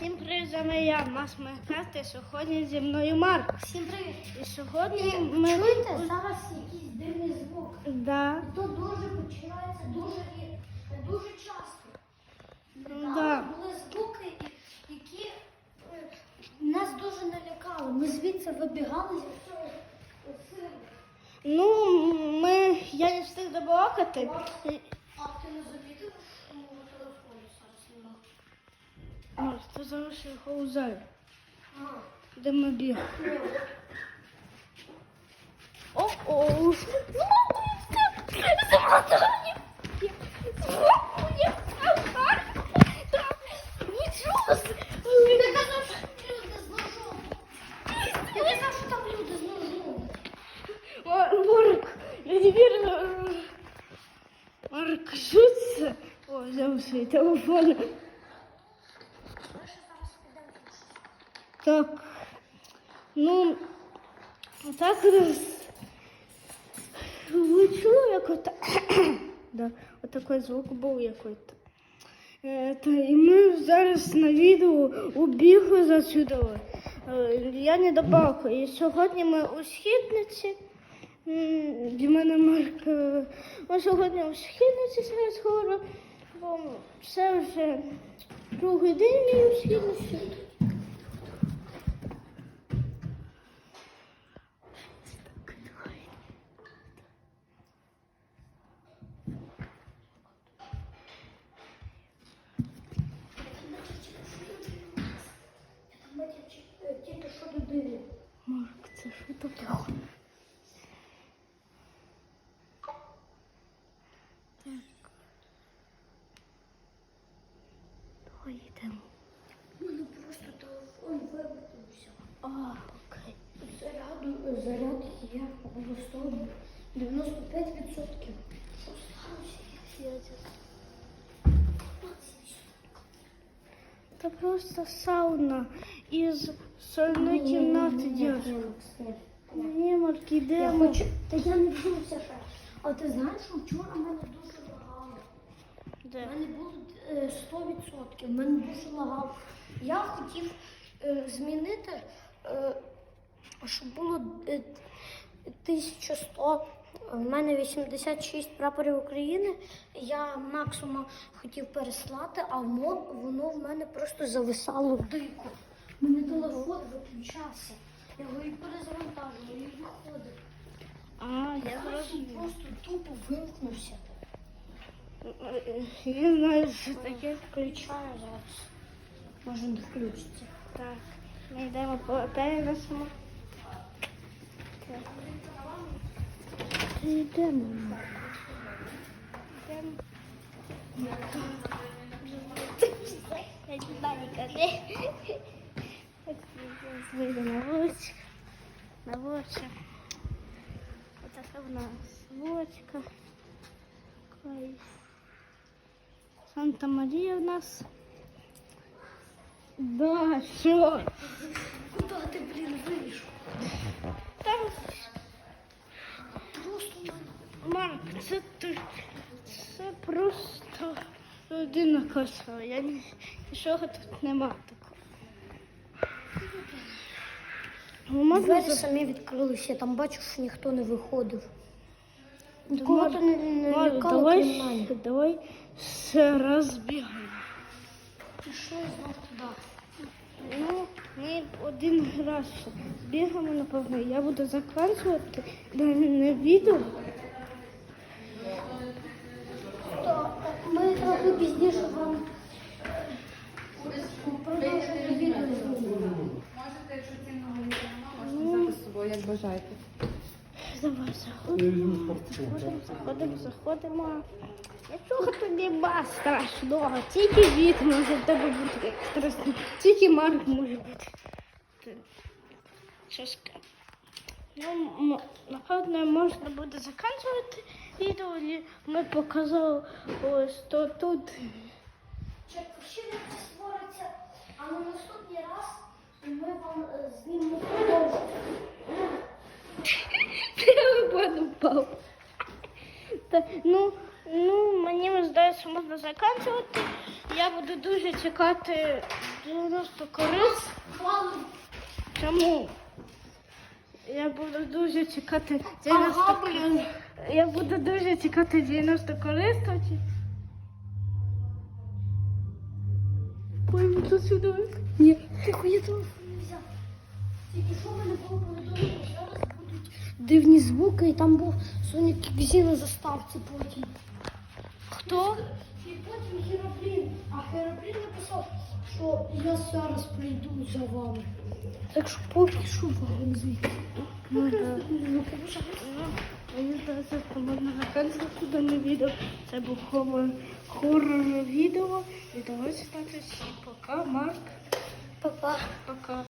Всім привіт, з вами я, Мас Майнкрафт, і сьогодні зі мною Марк. Всім привіт! І сьогодні І ми... чуєте зараз якийсь дивний звук? Да. То дуже починається дуже дуже часто. Да. Але були звуки, які е, нас дуже налякали. Ми звідси вибігали зі всього сили. Ну, ми... я не встиг добалакати. А ти не замітив, що мого телефону зараз немає? Марк, ти зараз його у залі, А, де ми бігли. ні, О-о! Ну, Ти казав, що люди з ножом. Ти казав, що там люди з ножом. Марк, я не вірю. Марк, що це? О, взяв свій телефон. Ми ще зараз підемо. Так. Ну, так раз. Чули якось? да, отакий звук був якийсь. Е, та, і ми зараз на відео убігли засюди. Е, я не добавка. І сьогодні ми у східниці. Для мене Марк. е, Ми сьогодні у східниці зараз говоримо, бо це вже другий день у східниці. Там бачив, е, тільки що людини. Марк, це що? Так. У мене просто телефон вибитився. А, окей. Заряду, заряд є обов'язково 95%. Що? Це просто сауна із сольної кімнати дівчинка. Ні, Марк, Я йдемо. хочу, та я не вдумався ще. А ти знаєш, що вчора в мене дуже лагало. У Де? мене було е, 100%, в мене дуже лагало. Я хотів е, змінити, е, щоб було е, 1100. В мене 86 прапорів України. Я максимум хотів переслати, а воно, воно в мене просто зависало дико. У мене телефон виключався. Я його і перезавантажував, і виходив. А, я зрозумів. просто тупо вимкнувся. Я знаю, що таке. Включаю зараз. Може не включиться. Так, ми йдемо по перенесемо. Йдемо. Йдемо. Я не знаю. Вийду на вулицю. На вулицю. Отака в нас вуличка. Санта Марія в нас. Да, що? Куди ти, блін, вийшов? Там Просто Марк, це ти. Це просто людина косова. Я нічого тут нема такого. Ну, можна Двері за- самі відкрилися, там бачу, що ніхто не виходив. Нікого то не, не лякало, давай, крім мене. давай ще раз бігаємо. Пішов знов туди. Ну, ми один раз бігаємо, напевно. Я буду закінчувати дане відео. То ми трохи пізніше вам бажаєте. Давай заходимо. Заходимо, заходимо, заходимо. Нічого тобі ба страшного. Тільки від може в тебе бути страшно. Тільки Марк може бути. Ти- Ну, напевно, можна буде закінчувати відео, ми показали ось то тут. Черківщина створиться, а на наступний раз ми вам е, знімемо продовження. Телефон упав. Ну, ну, мені здається, можна закінчувати. Я буду дуже чекати 90 корис. Чому? Я буду дуже чекати 90 Ага. Я буду дуже чекати 90 користувачів. Пойму до сюди. Ні. Тихо, я телефон не взяв. Тільки що мене було зараз будуть дивні звуки, і там був Сонік Кікзі на заставці потім. Хто? І потім Хероблін. А Хероблін написав, що я зараз прийду за вами. Так що поки що вагон звідти. Ну, да. Мені здається, що можна закінчити дане відео. Це був хорор, хорор відео. І давайте стати всі. Пока, Марк. Па-па. Пока.